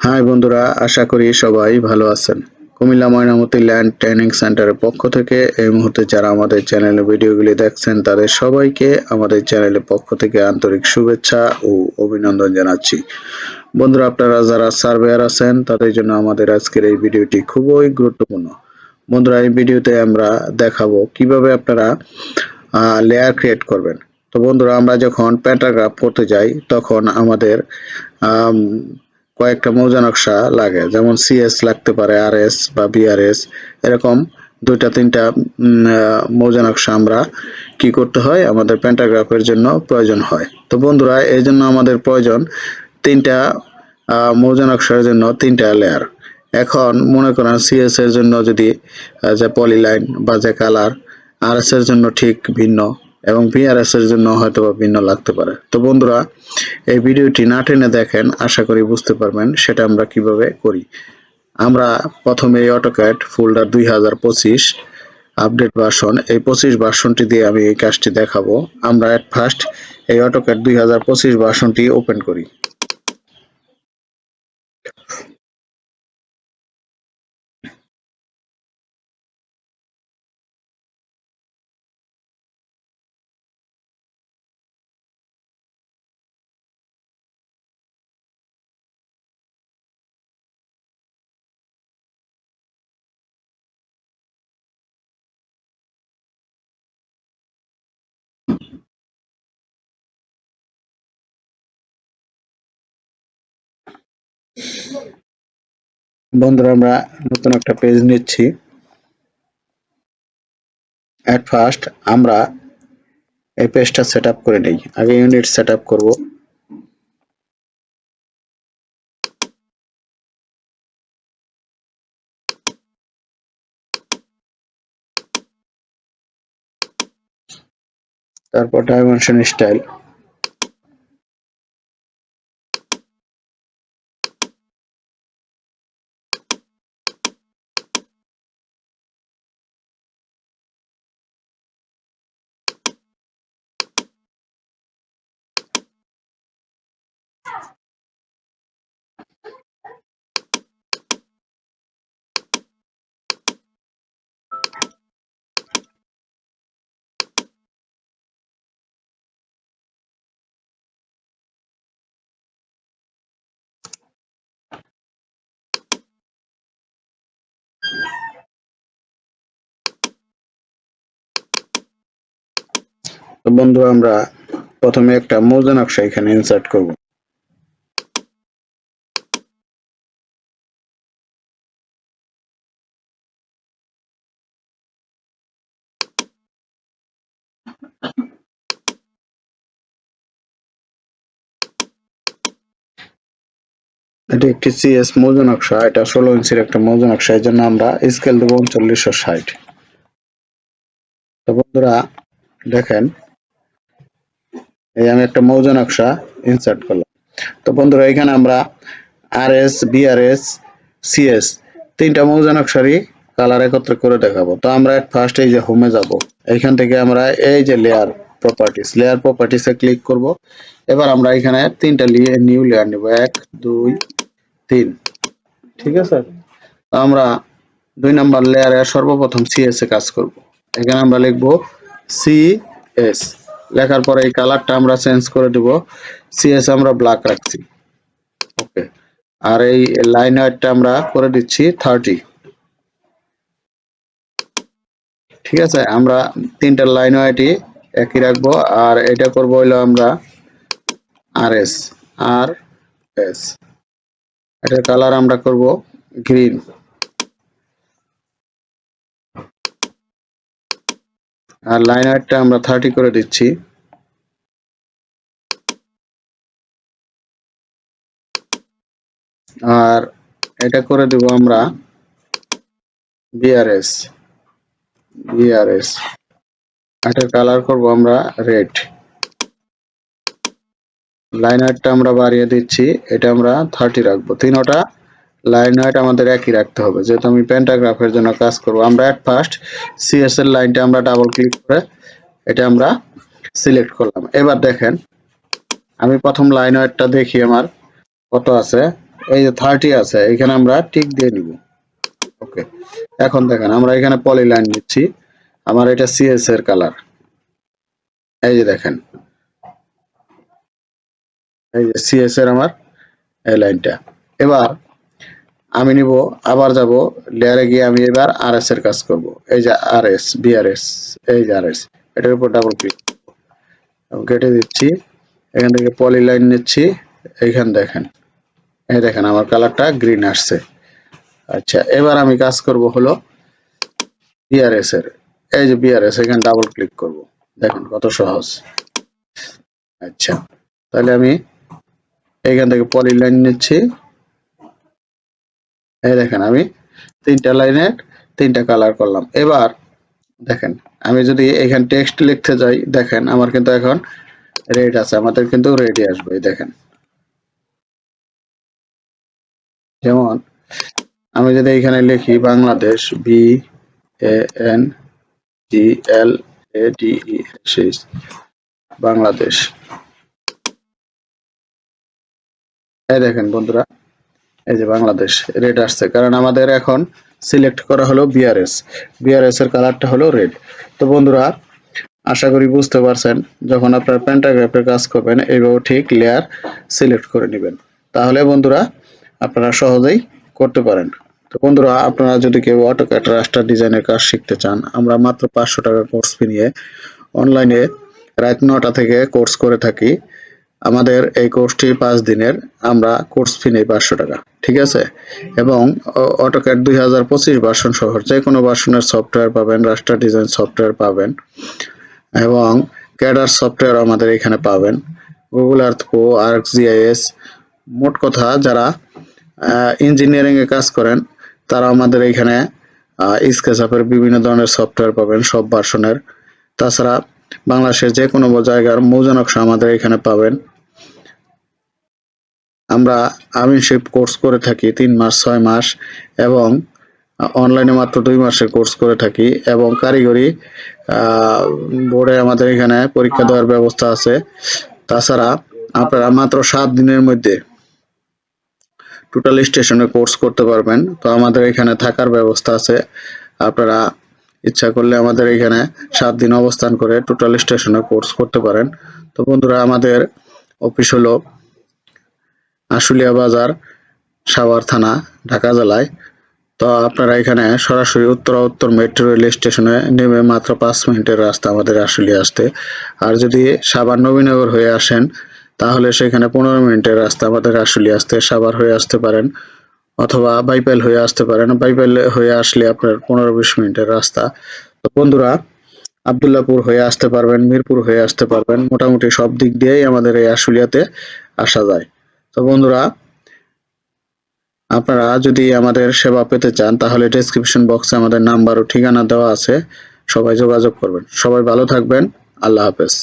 High বন্ধুরা আশা করি সবাই ভালো আছেন। কুমিল্লা ময়নামতি ল্যান্ড ট্রেনিং সেন্টারের পক্ষ থেকে এই মুহূর্তে যারা আমাদের চ্যানেলে ভিডিওগুলি দেখছেন তাদের সবাইকে আমাদের চ্যানেলের পক্ষ থেকে আন্তরিক শুভেচ্ছা ও অভিনন্দন জানাচ্ছি। বন্ধুরা আপনারা যারা সার্ভেয়ার আছেন তাদের জন্য আমাদের আজকের এই ভিডিওটি খুবই গুরুত্বপূর্ণ। বন্ধুরা এই ভিডিওতে আমরা দেখাবো কীভাবে আপনারা লেয়ার ক্রিয়েট করবেন। তো বন্ধুরা আমরা যখন প্যান্টাগ্রাফ করতে যাই তখন আমাদের আম, কয়েকটা মৌজা নকশা লাগে, যেমন সিএস লাগতে পারে আর এস বা বিআরএস এরকম দুইটা, তিনটা মৌজা নকশা আমরা কি করতে হয়? আমাদের প্যান্টাগ্রাফের জন্য প্রয়োজন হয়। তো বন্ধুরা, এই জন্য আমাদের প্রয়োজন তিনটা মৌজা নকশার জন্য তিনটা লেয়ার এখন মনে করেন সিএস এর জন্য যদি যে পলিলাইন বা যে কালার আর এস এর জন্য ঠিক ভিন্ন। এবং পিআরএস এর জন্য হয়তো বা ভিন্ন লাগতে পারে। তো বন্ধুরা, এই ভিডিওটি না টেনে দেখেন, আশা করি বুঝতে পারবেন সেটা আমরা কীভাবে করি। আমরা প্রথমে এই অটোক্যাড ফোল্ডার দুই হাজার পঁচিশ আপডেট ভার্সন এই পঁচিশ ভার্সনটি দিয়ে আমি এই কাজটি দেখাবো। আমরা এট ফার্স্ট এই অটোক্যাড দুই হাজার পঁচিশ ভার্সনটি ওপেন করি। বন্ধুরা, আমরা নতুন একটা পেজ নিচ্ছি। এট ফার্স্ট আমরা এই পেজটা সেট করে নিই। আগে ইউনিট সেট আপ করব। তারপর ডাইমেনশন স্টাইল তো আমরা প্রথমে একটা মৌজা নকশা এখানে ইনসার্ট করব। এটি একটি সিএস মৌজা নকশা, এটা ষোলো ইঞ্চির একটা মৌজা নকশা এই জন্য আমরা স্কেল দেবো উনচল্লিশশো ষাট। তো বন্ধুরা, দেখেন এই আমি একটা মৌজা নকশা ইনসার্ট করলাম। তো বন্ধুরা, এখানে আমরা আর এস বিআরএস সিএস তিনটা মৌজা নকশারই কালার একত্রে করে দেখাবো। তো আমরা ফার্স্ট এই যে হোমে যাব। এখান থেকে আমরা এই যে লেয়ার প্রপার্টিস লেয়ার প্রপার্টিসে ক্লিক করব। এবার আমরা এখানে তিনটা নিউ লেয়ার নিব। এক, দুই, তিন। ঠিক আছে? আমরা দুই নাম্বার লেয়ারে সর্বপ্রথম সিএস এ কাজ করব। এখানে আমরা লিখব সিএস লেখার পরে এই কালারটা আমরা চেঞ্জ করে দেব। সিএস আমরা ব্ল্যাক রাখছি। ওকে আর এই লাইন হাইটটা আমরা করে দিচ্ছি থার্টি ঠিক আছে? আমরা তিনটা লাইন হাইটই একই রাখব। আর এটা করব হইল আমরা আর এস আর এস এটার কালার আমরা করব গ্রিন আর লাইন হাইটটা আমরা থার্টি করে দিচ্ছি। আর এটা করে দেব আমরা বিআরএস বিআরএস এটার কালার করব আমরা রেড লাইন হাইটটা আমরা বাড়িয়ে দিচ্ছি, এটা আমরা থার্টি রাখব। তিনোটা লাইন হাইট আমাদের একই রাখতে হবে। যেহেতু আমি প্যান্টাগ্রাফের জন্য কাজ করব, আমরা এট ফার্স্ট সিএস এর লাইনটা আমরা ডাবল ক্লিক করে এটা আমরা সিলেক্ট করলাম। এবার দেখেন, আমি প্রথম লাইন হাইটটা দেখি আমার, কত আছে? এই যে থার্টি আছে, এখানে আমরা টিক দিয়ে নিব। ওকে এখন দেখেন, আমরা এখানে পলি লাইন নিচ্ছি, আমার এটা সিএস এর কালার এই যে দেখেন, এই যে সিএস এর আমার এই লাইনটা এবার আমি নিব, আবার যাব, লেয়ারে গিয়ে আমি এবার আর এস এর কাজ করব। এই যে আর এস বিআরএস এই যে আর এস এটার উপর ডাবল ক্লিক কেটে দিচ্ছি, এখান থেকে পলি লাইন নিচ্ছি, এইখান দেখেন। এই দেখেন, আমার কালারটা গ্রিন আসছে। আচ্ছা এবার আমি কাজ করব হলো বিআরএস এর। এই যে বিআরএস এখানে ডাবল ক্লিক করব। দেখেন, কত সহজ। আচ্ছা তাহলে আমি এখান থেকে পলি লাইন নিচ্ছি। এই দেখেন আমি তিনটা লাইনে তিনটা কালার করলাম। এবার দেখেন, আমি যদি এখানে টেক্সট লিখতে যাই, দেখেন আমার কিন্তু এখন রেড আছে, আমাদের কিন্তু রেডি আসবে দেখেন। যেমন আমি যদি এখানে লিখি Bangladesh B N G L A D E Bangladesh. এই দেখেন বন্ধুরা এই যে বাংলাদেশ রেড আসছে। কারণ আমাদের এখন সিলেক্ট করা হলো বিআরএস বিআরএস এর কালারটা হলো রেড তো বন্ধুরা, আশা করি বুঝতে পারছেন, যখন আপনার প্যান্টাগ্রাফের কাজ করবেন, এইভাবে ঠিক লেয়ার সিলেক্ট করে নেবেন। তাহলে বন্ধুরা, আপনারা সহজেই করতে পারেন। তো বন্ধুরা, আপনারা যদি কেউ অটোক্যাট রাস্টার ডিজাইনের কাজ শিখতে চান, আমরা মাত্র পাঁচশো টাকা কোর্স ফি নিয়ে অনলাইনে রাত নটা থেকে কোর্স করে থাকি। আমাদের এই কোর্সটি পাঁচ দিনের। আমরা কোর্স ফি নেই পাঁচশো টাকা, ঠিক আছে? এবং অটোক্যাট দুই হাজার পঁচিশ ভার্সন সহ, যে কোনো ভার্সনের সফটওয়্যার পাবেন রাস্টার ডিজাইন সফটওয়্যার পাবেন, এবং ক্যাডার সফটওয়্যার আমাদের এখানে পাবেন। Google Earth Pro Arc GIS মোট কথা যারা ইঞ্জিনিয়ারিংয়ে কাজ করেন, তারা আমাদের এখানে স্কেচ আপের বিভিন্ন ধরনের সফটওয়্যার পাবেন, সব ভার্সনের তাছাড়া বাংলাদেশের যে কোনো জায়গার মৌজা নকশা আমাদের এখানে পাবেন। আমরা আমিনশিপ কোর্স করে থাকি তিন মাস, ছয় মাস এবং অনলাইনে মাত্র দুই মাসের কোর্স করে থাকি এবং কারিগরি বোর্ডে আমাদের এখানে পরীক্ষা দেওয়ার ব্যবস্থা আছে। তাছাড়া আপনারা মাত্র সাত দিনের মধ্যে টোটাল স্টেশনে কোর্স করতে পারবেন। তো আমাদের এখানে থাকার ব্যবস্থা আছে। আপনারা ইচ্ছা করলে আমাদের এখানে সাত দিন অবস্থান করে টোটাল স্টেশনে কোর্স করতে পারেন। তো বন্ধুরা, আমাদের অফিস হলো আশুলিয়া বাজার, সাভার থানা, ঢাকা জেলায়। তো আপনারা এখানে সরাসরি উত্তরা উত্তর মেট্রো রেল স্টেশনে নেমে মাত্র পাঁচ মিনিটের রাস্তা আমাদের আশুলিয়া আসতে। আর যদি সাভার নবীনগর হয়ে আসেন, তাহলে সেখানে পনেরো মিনিটের রাস্তা আমাদের আশুলিয়া আসতে, সাভার হয়ে আসতে পারেন। অথবা বাইপাইল হয়ে আসতে পারেন বাইপাইল হয়ে আসলে আপনার পনেরো বিশ মিনিটের রাস্তা। তো বন্ধুরা, আবদুল্লাপুর হয়ে আসতে পারবেন, মিরপুর হয়ে আসতে পারবেন। মোটামুটি সব দিক দিয়েই আমাদের এই আশুলিয়াতে আসা যায়। তো বন্ধুরা, আপনারা যদি আমাদের সেবা পেতে চান, তাহলে ডেসক্রিপশন বক্সে আমাদের নাম্বার ও ঠিকানা দেওয়া আছে। সবাই যোগাযোগ করবেন। সবাই ভালো থাকবেন। আল্লাহ হাফেজ।